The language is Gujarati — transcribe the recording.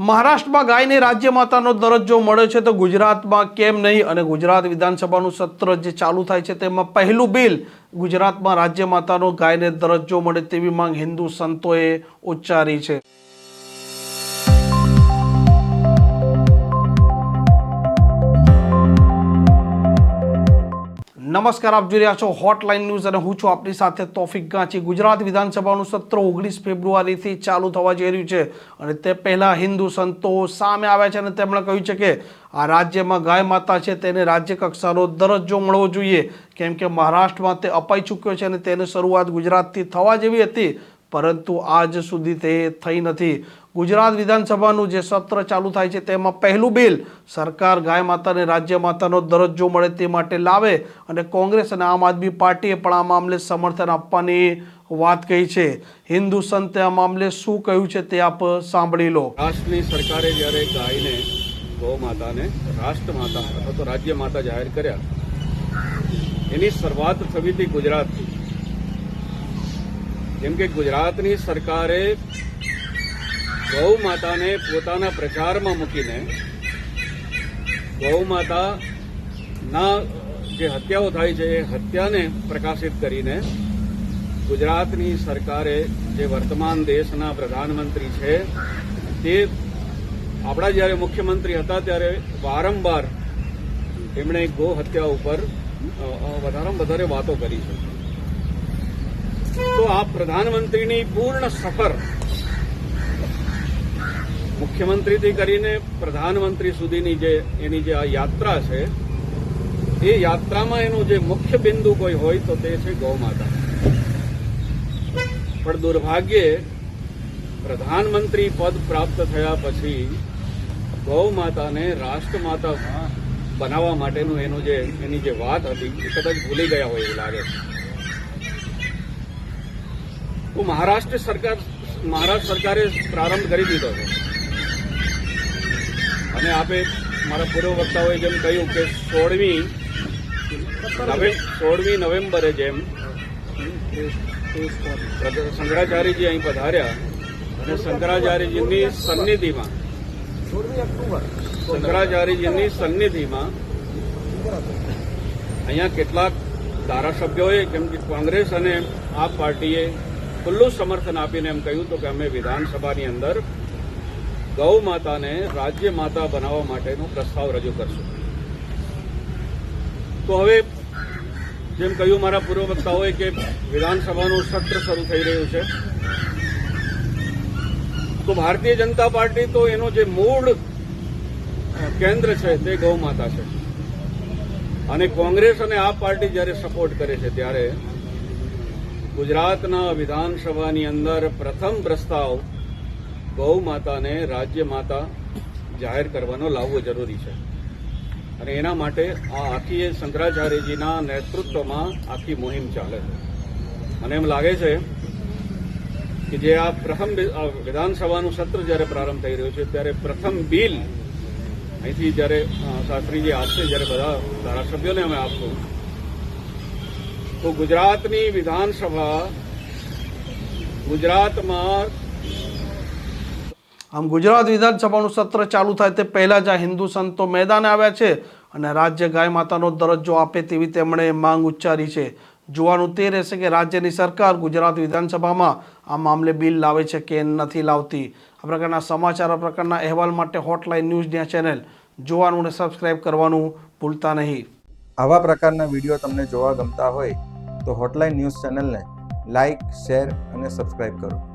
મહારાષ્ટ્રમાં ગાયને રાજ્ય માતાનો દરજ્જો મળ્યો છે તો ગુજરાતમાં કેમ નહીં? અને ગુજરાત વિધાનસભાનું સત્ર જે ચાલુ થાય છે તેમાં પહેલું બિલ ગુજરાતમાં રાજ્ય માતાનો ગાયને દરજ્જો મળે તેવી માંગ હિન્દુ સંતોએ ઉચ્ચારી છે. નમસ્કાર, આપ જોઈ રહ્યા છો હોટલાઇન ન્યૂઝ અને હું છું આપની સાથે તોફિક ગાંચી. ગુજરાત વિધાનસભાનું સત્ર ઓગણીસ ફેબ્રુઆરીથી ચાલુ થવા જઈ રહ્યું છે અને તે પહેલાં હિન્દુ સંતો સામે આવ્યા છે અને તેમણે કહ્યું છે કે આ રાજ્યમાં ગાય માતા છે તેને રાજ્ય કક્ષાનો દરજ્જો મળવો જોઈએ. કેમ કે મહારાષ્ટ્રમાં તે અપાઈ ચૂક્યો છે અને તેની શરૂઆત ગુજરાતથી થવા જેવી હતી, પરંતુ આજ સુધી તે થઈ નથી. ગુજરાત વિધાનસભાનું જે સત્ર ચાલુ થાય છે તેમાં પહેલું બિલ સરકાર ગાય માતાને રાજ્ય માતાનો દરજ્જો મળે તે માટે લાવે અને કોંગ્રેસ અને આમ આદમી પાર્ટીએ પણ આ મામલે સમર્થન આપવાની વાત કહી છે. હિન્દુ સંતે આ મામલે શું કહ્યું છે તે આપ સાંભળી લો. રાષ્ટ્રની સરકારે જ્યારે ગાયને, ગૌ માતાને, રાષ્ટ્ર માતા અથવા તો રાજ્ય માતા જાહેર કર્યા, એની શરૂઆત થવી હતી ગુજરાતથી. કેમ કે ગુજરાતની સરકારે ગૌ માતાને પોતાના પ્રચારમાં મૂકીને ગૌ માતાના જે હત્યાઓ થાય છે એ હત્યાને પ્રકાશિત કરીને ગુજરાતની સરકારે જે વર્તમાન દેશના પ્રધાનમંત્રી છે, તે આપણા જ્યારે મુખ્યમંત્રી હતા ત્યારે વારંવાર એમણે ગો હત્યા ઉપર વધારેમાં વધારે વાતો કરી છે. તો આ પ્રધાનમંત્રીની પૂર્ણ સફર મુખ્યમંત્રીથી કરીને પ્રધાનમંત્રી સુધીની જે એની જે આ યાત્રા છે, એ યાત્રામાં એનું જે મુખ્ય બિંદુ કોઈ હોય તો તે છે ગૌ માતા. પણ દુર્ભાગ્યે પ્રધાનમંત્રી પદ પ્રાપ્ત થયા પછી ગૌ માતાને રાષ્ટ્રમાતા બનાવવા માટેનું એનું જે, એની જે વાત હતી, એ કદાચ ભૂલી ગયા હોય એવું લાગે છે. તો મહારાષ્ટ્ર સરકાર, મહારાષ્ટ્ર સરકારે પ્રારંભ કરી દીધો છે. અને આપે મારા પૂર્વ વક્તાઓએ જેમ કહ્યું કે સોળમી, હવે સોળમી નવેમ્બરે જેમ શંકરાચાર્યજી અહીં પધાર્યા અને શંકરાચાર્યજીની સન્નિધિમાં શંકરાચાર્યજીની સન્નિધિમાં અહીંયા કેટલાક ધારાસભ્યોએ કેમ કે કોંગ્રેસ અને આ પાર્ટીએ ખુલ્લું સમર્થન આપીને એમ કહ્યું તો કે અમે વિધાનસભાની અંદર ગૌ માતાને રાજ્ય માતા બનાવવા માટેનો પ્રસ્તાવ રજૂ કરશું. તો હવે જેમ કહ્યું મારા પૂર્વ વક્તાઓએ કે વિધાનસભાનું સત્ર શરૂ થઈ રહ્યું છે. તો ભારતીય જનતા પાર્ટી તો એનો જે મૂળ કેન્દ્ર છે તે ગૌ માતા છે. અને કોંગ્રેસ અને આ પાર્ટી જ્યારે સપોર્ટ કરે છે ત્યારે ગુજરાતના વિધાનસભાની અંદર પ્રથમ પ્રસ્તાવ ગૌ માતાને રાજ્ય માતા જાહેર કરવાનો લાવવો જરૂરી છે. અને એના માટે આ આખી શંકરાચાર્યજીના નેતૃત્વમાં આખી મુહિમ ચાલે છે. મને એમ લાગે છે કે જે આ પ્રથમ વિધાનસભાનું સત્ર જ્યારે પ્રારંભ થઈ રહ્યું છે, ત્યારે પ્રથમ બિલ અહીંથી જ્યારે શાસ્ત્રીજી આપશે જ્યારે બધા ધારાસભ્યોને અમે આપશું. તો ગુજરાતની વિધાનસભા ગુજરાતમાં આમ ગુજરાત વિધાનસભાનું સત્ર ચાલુ થાય તે પહેલાં જ આ હિન્દુ સંતો મેદાને આવ્યા છે અને રાજ્ય ગાય માતાનો દરજ્જો આપે તેવી તેમણે માંગ ઉચ્ચારી છે. જોવાનું તે રહેશે કે રાજ્યની સરકાર ગુજરાત વિધાનસભામાં આ મામલે બિલ લાવે છે કે નથી લાવતી. આ પ્રકારના સમાચાર, આ પ્રકારના અહેવાલ માટે હોટલાઇન ન્યૂઝની આ ચેનલ જોવાનું અને સબસ્ક્રાઇબ કરવાનું ભૂલતા નહીં. આવા પ્રકારના વીડિયો તમને જોવા ગમતા હોય તો હોટલાઇન ન્યૂઝ ચેનલને લાઇક, શેર અને સબસ્ક્રાઇબ કરો.